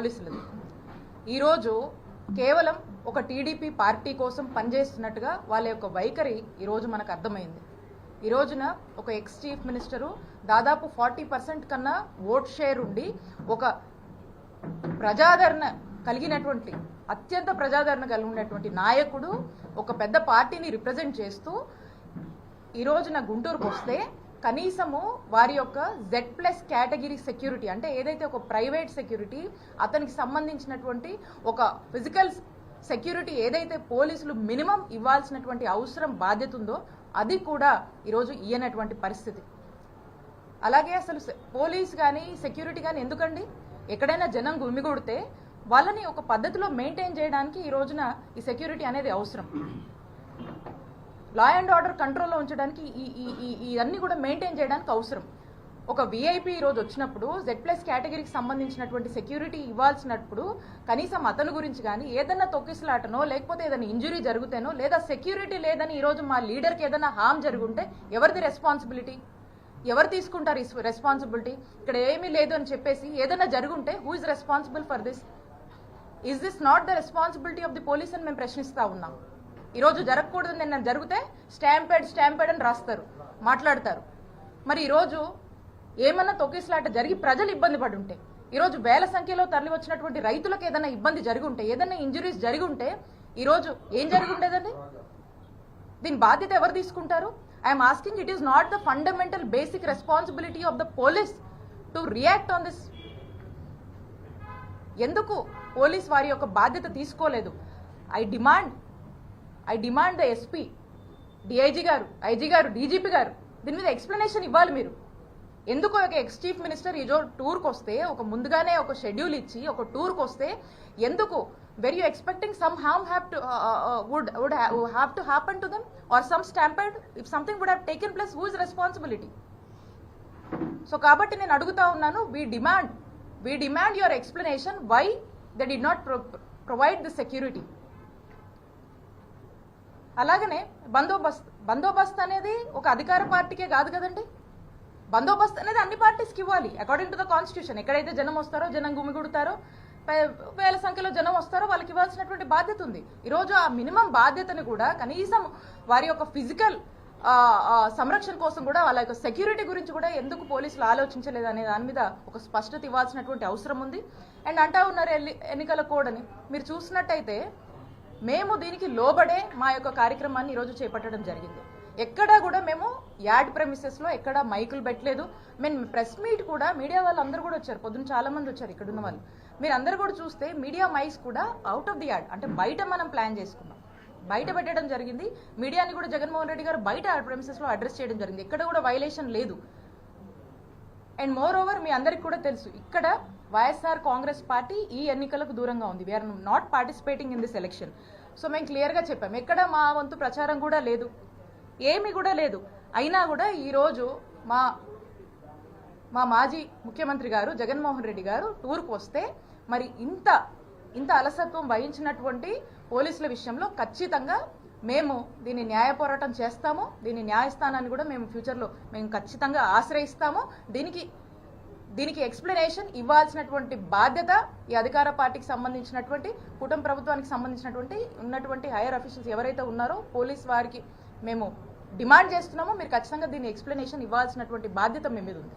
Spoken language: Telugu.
పోలీసులది. ఈరోజు కేవలం ఒక టీడీపీ పార్టీ కోసం పనిచేస్తున్నట్టుగా వాళ్ళ యొక్క వైఖరి ఈరోజు మనకు అర్థమైంది. ఈ రోజున ఒక ఎక్స్ చీఫ్ మినిస్టరు దాదాపు ఫార్టీ పర్సెంట్ కన్నా ఓట్ షేర్ ఉండి ఒక ప్రజాదరణ కలిగినటువంటి అత్యంత ప్రజాదరణ కలిగినటువంటి నాయకుడు ఒక పెద్ద పార్టీని రిప్రజెంట్ చేస్తూ ఈ రోజున గుంటూరుకు వస్తే కనీసము వారి యొక్క జెడ్ ప్లస్ కేటగిరీ సెక్యూరిటీ అంటే ఏదైతే ఒక ప్రైవేట్ సెక్యూరిటీ అతనికి సంబంధించినటువంటి ఒక ఫిజికల్ సెక్యూరిటీ ఏదైతే పోలీసులు మినిమం ఇవ్వాల్సినటువంటి అవసరం బాధ్యత ఉందో అది కూడా ఈరోజు ఇయ్యనటువంటి పరిస్థితి. అలాగే అసలు పోలీస్ కానీ సెక్యూరిటీ కానీ ఎందుకండి? ఎక్కడైనా జనం గుమిగూడితే వాళ్ళని ఒక పద్ధతిలో మెయింటైన్ చేయడానికి ఈ రోజున ఈ సెక్యూరిటీ అనేది అవసరం. లా అండ్ ఆర్డర్ కంట్రోల్లో ఉంచడానికి ఈ ఈ ఈ ఇవన్నీ కూడా మెయింటైన్ చేయడానికి అవసరం. ఒక విఐపి ఈరోజు వచ్చినప్పుడు జెడ్ ప్లస్ కేటగిరీకి సంబంధించినటువంటి సెక్యూరిటీ ఇవ్వాల్సినప్పుడు కనీసం అతని గురించి కానీ ఏదైనా తొక్కిసలాటనో లేకపోతే ఏదైనా ఇంజురీ జరుగుతేనో లేదా సెక్యూరిటీ లేదని ఈరోజు మా లీడర్కి ఏదైనా హామ్ జరుగుంటే ఎవరిది రెస్పాన్సిబిలిటీ ఎవరు తీసుకుంటారు రెస్పాన్సిబిలిటీ ఇక్కడ ఏమీ లేదు అని చెప్పేసి ఏదైనా జరుగుంటే who is responsible for this is this not the responsibility of the police అని మేము ప్రశ్నిస్తూ ఉన్నాం. ఈరోజు జరగకూడదు నిన్న జరిగితే స్టాంపేడ్ స్టాంపేడ్ అని రాస్తారు మాట్లాడతారు. మరి ఈరోజు ఏమన్నా తొక్కిసలాట జరిగి ప్రజలు ఇబ్బంది పడి ఉంటే ఈరోజు వేల సంఖ్యలో తరలి వచ్చినటువంటి రైతులకు ఏదైనా ఇబ్బంది జరిగి ఉంటే ఏదైనా ఇంజురీస్ జరిగి ఉంటే ఈరోజు ఏం జరిగి ఉండేదండి? దీని బాధ్యత ఎవరు తీసుకుంటారు? I'm asking it is not the fundamental basic responsibility of the police to react on this ఎందుకు పోలీస్ వారి యొక్క బాధ్యత తీసుకోలేదు? I demand I demand the SP DIG గారు ఐజీ గారు డీజీపీ గారు దీని మీద ఎక్స్ప్లెనేషన్ ఇవ్వాలి మీరు. ఎందుకు ఒక ఎక్స్ చీఫ్ మినిస్టర్ ఈజో టూర్కి వస్తే ఒక ముందుగానే ఒక షెడ్యూల్ ఇచ్చి ఒక టూర్కి వస్తే ఎందుకు? Were you expecting some harm have to would would have to happen to them or some stampede if something would have taken place who is responsibility so కాబట్టి నేను అడుగుతా ఉన్నాను we demand we demand your explanation why they did not provide the security అలాగనే బందోబస్త్ బందోబస్తు అనేది ఒక అధికార పార్టీకే కాదు కదండి. బందోబస్త్ అనేది అన్ని పార్టీస్కి ఇవ్వాలి. అకార్డింగ్ టు ద కాన్స్టిట్యూషన్ ఎక్కడైతే జనం వస్తారో జనం గుమిగుడతారో వేల సంఖ్యలో జనం వస్తారో వాళ్ళకి ఇవ్వాల్సినటువంటి బాధ్యత ఉంది. ఈరోజు ఆ మినిమం బాధ్యతను కూడా కనీసం వారి యొక్క ఫిజికల్ సంరక్షణ కోసం కూడా వాళ్ళ యొక్క సెక్యూరిటీ గురించి కూడా ఎందుకు పోలీసులు ఆలోచించలేదు అనే దాని మీద ఒక స్పష్టత ఇవ్వాల్సినటువంటి అవసరం ఉంది. అండ్ అంటా ఉన్నారు ఎన్నికల కోడని మీరు చూసినట్టయితే మేము దీనికి లోబడే మా యొక్క కార్యక్రమాన్ని ఈరోజు చేపట్టడం జరిగింది. ఎక్కడా కూడా మేము యాడ్ ప్రెమిసెస్లో ఎక్కడ మైకులు పెట్టలేదు. మేము ప్రెస్ మీట్ కూడా మీడియా వాళ్ళందరూ కూడా వచ్చారు. పొద్దున్న చాలా మంది వచ్చారు ఇక్కడ ఉన్న వాళ్ళు. మీరు అందరు కూడా చూస్తే మీడియా మైక్స్ కూడా అవుట్ ఆఫ్ ది యాడ్ అంటే బయట మనం ప్లాన్ చేసుకున్నాం. బయట పెట్టడం జరిగింది. మీడియాని కూడా జగన్మోహన్ రెడ్డి గారు బయట ప్రెమిసెస్లో అడ్రస్ చేయడం జరిగింది. ఎక్కడ కూడా వైలేషన్ లేదు. అండ్ మోర్ ఓవర్ మీ అందరికి కూడా తెలుసు ఇక్కడ వైఎస్ఆర్ కాంగ్రెస్ పార్టీ ఈ ఎన్నికలకు దూరంగా ఉంది. We're not participating in this election so మేము క్లియర్గా చెప్పాం ఎక్కడ మా వంతు ప్రచారం కూడా లేదు ఏమీ కూడా లేదు. అయినా కూడా ఈరోజు మా మా మాజీ ముఖ్యమంత్రి గారు జగన్మోహన్ రెడ్డి గారు టూర్కు వస్తే మరి ఇంత ఇంత అలసత్వం వహించినటువంటి పోలీసుల విషయంలో ఖచ్చితంగా మేము దీన్ని న్యాయ పోరాటం చేస్తాము దీని న్యాయస్థానాన్ని కూడా మేము ఫ్యూచర్లో మేము ఖచ్చితంగా ఆశ్రయిస్తాము. దీనికి దీనికి ఎక్స్ప్లెనేషన్ ఇవ్వాల్సినటువంటి బాధ్యత ఈ అధికార పార్టీకి సంబంధించినటువంటి కుటుంబ ప్రభుత్వానికి సంబంధించినటువంటి ఉన్నటువంటి హైయర్ అఫీషియల్స్ ఎవరైతే ఉన్నారో పోలీస్ వారికి మేము డిమాండ్ చేస్తున్నామో. మీరు ఖచ్చితంగా దీన్ని ఎక్స్ప్లెనేషన్ ఇవ్వాల్సినటువంటి బాధ్యత మీ మీద ఉంది.